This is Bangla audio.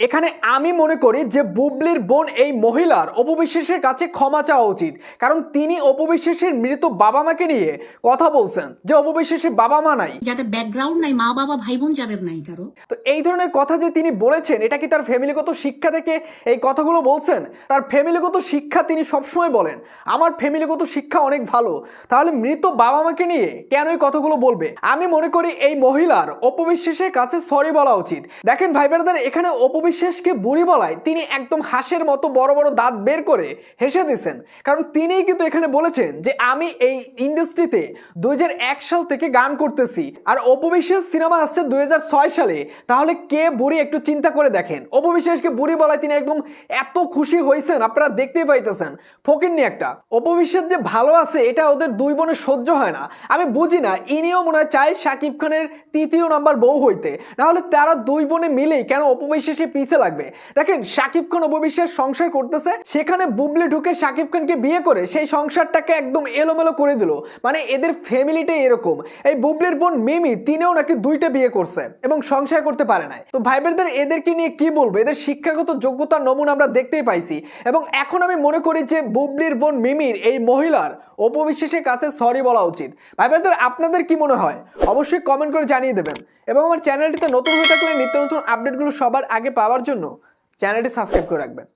এখানে আমি মনে করি যে বুবলির বোন এই মহিলার অপবিশ্বাসের কাছে ক্ষমা চাওয়া উচিত। কারণ তিনি অপবিশ্বাসের মৃত বাবা মাকে নিয়ে কথা বলছেন যে অপবিশ্বাসের বাবা মা নাই। যাদের ব্যাকগ্রাউন্ড নাই মা বাবা ভাই বোন যাদের নাই কারও। তো এই ধরনের কথা যে তিনি বলেছেন এটা কি তার ফ্যামিলিগত শিক্ষা থেকে এই কথাগুলো বলছেন? তার ফ্যামিলিগত শিক্ষা তিনি সবসময় বলেন আমার ফ্যামিলিগত শিক্ষা অনেক ভালো। তাহলে মৃত বাবা মাকে নিয়ে কেন এই কথাগুলো বলবে? আমি মনে করি এই মহিলার অপবিশ্বাসের কাছে সরি বলা উচিত। দেখেন ভাই ব্রাদার এখানে অপবিশ্বাসকে বুড়ি বলায় তিনি একদম হাসের মতো বড় বড় দাঁত বের করে হেসে দিয়েছেন। কারণ তিনিই কিন্তু এখানে বলেছেন যে, আমি এই ইন্ডাস্ট্রিতে দুই সাল থেকে গান করতেছি। আর অপবিশ্বাস সিনেমা আসছে দুই সালে। তাহলে কে বুড়ি একটু চিন্তা করে দেখেন? অপবিশ্বাসকে বুড়ি বলায় তিনি একদম এত খুশি হয়েছেন, আপনারা দেখতেই পাইতেছেন। ফকির ফকিরনি একটা, অপবিশ্বাস যে ভালো আছে, এটা ওদের দুই বোনের সহ্য হয় না। আমি বুঝি না, ইনিও মনে হয় চায় শাকিব খানের তৃতীয় নাম্বার বউ হইতে। নাহলে তারা দুই বোনে মিলেই কেন অপবিশ্বাসে পিছে লাগবে। দেখেন শাকিব খান অপবিশ্বাস সংসার করতেছে, সেখানে বুবলি ঢুকে শাকিব খানকে বিয়ে করে সেই সংসারটাকে একদম এলোমেলো করে দিল। মানে এদের ফ্যামিলিটাই এরকম। এই বুবলির বোন মিমি তিনিও নাকি দুইটা বিয়ে করছে এবং সংসার করতে পারে নাই। তো ভাই বোনদের এদেরকে নিয়ে কি বলব? এদের শিক্ষাগত যোগ্যতার নমুনা আমরা দেখতেই পাইছি। এবং এখন আমি মনে করি যে বুবলির বোন মিমির এই মহিলার অপবিশ্বাসের কাছে সরি বলা উচিত। ভাই বোনদের আপনাদের কি মনে হয়? অবশ্যই কমেন্ট করে জানিয়ে দেবেন। এবং আমার চ্যানেলটিতে নতুন হয়ে থাকলে নিত্য নতুন আপডেটগুলো সবার আগে পাওয়ার জন্য চ্যানেলটি সাবস্ক্রাইব করে রাখবেন।